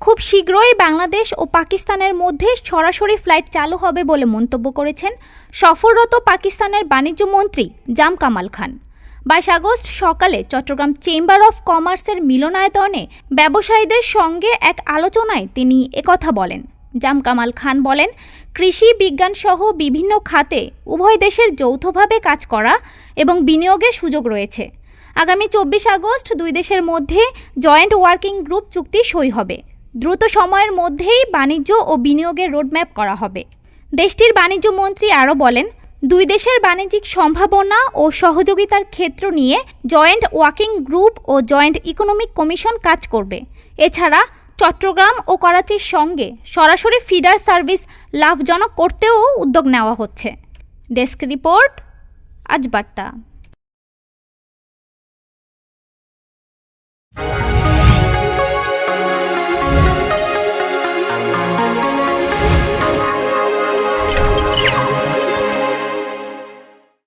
খুব শীঘ্রই বাংলাদেশ ও পাকিস্তানের মধ্যে সরাসরি ফ্লাইট চালু হবে বলে মন্তব্য করেছেন সফররত পাকিস্তানের বাণিজ্য মন্ত্রী জাম কামাল খান। বাইশ আগস্ট সকালে চট্টগ্রাম চেম্বার অফ কমার্সের মিলনায়তনে ব্যবসায়ীদের সঙ্গে এক আলোচনায় তিনি একথা বলেন। জাম কামাল খান বলেন, কৃষি বিজ্ঞান সহ বিভিন্ন খাতে উভয় দেশের যৌথভাবে কাজ করা এবং বিনিয়োগের সুযোগ রয়েছে। আগামী চব্বিশ আগস্ট দুই দেশের মধ্যে জয়েন্ট ওয়ার্কিং গ্রুপ চুক্তি সই হবে। দ্রুত সময়ের মধ্যেই বাণিজ্য ও বিনিয়োগের রোডম্যাপ করা হবে। দেশটির বাণিজ্য মন্ত্রী আরও বলেন, দুই দেশের বাণিজ্যিক সম্ভাবনা ও সহযোগিতার ক্ষেত্র নিয়ে জয়েন্ট ওয়ার্কিং গ্রুপ ও জয়েন্ট ইকোনমিক কমিশন কাজ করবে। এছাড়া চট্টগ্রাম ও করাচির সঙ্গে সরাসরি ফিডার সার্ভিস লাভজনক করতেও উদ্যোগ নেওয়া হচ্ছে। ডেস্ক রিপোর্ট, আজ বার্তা।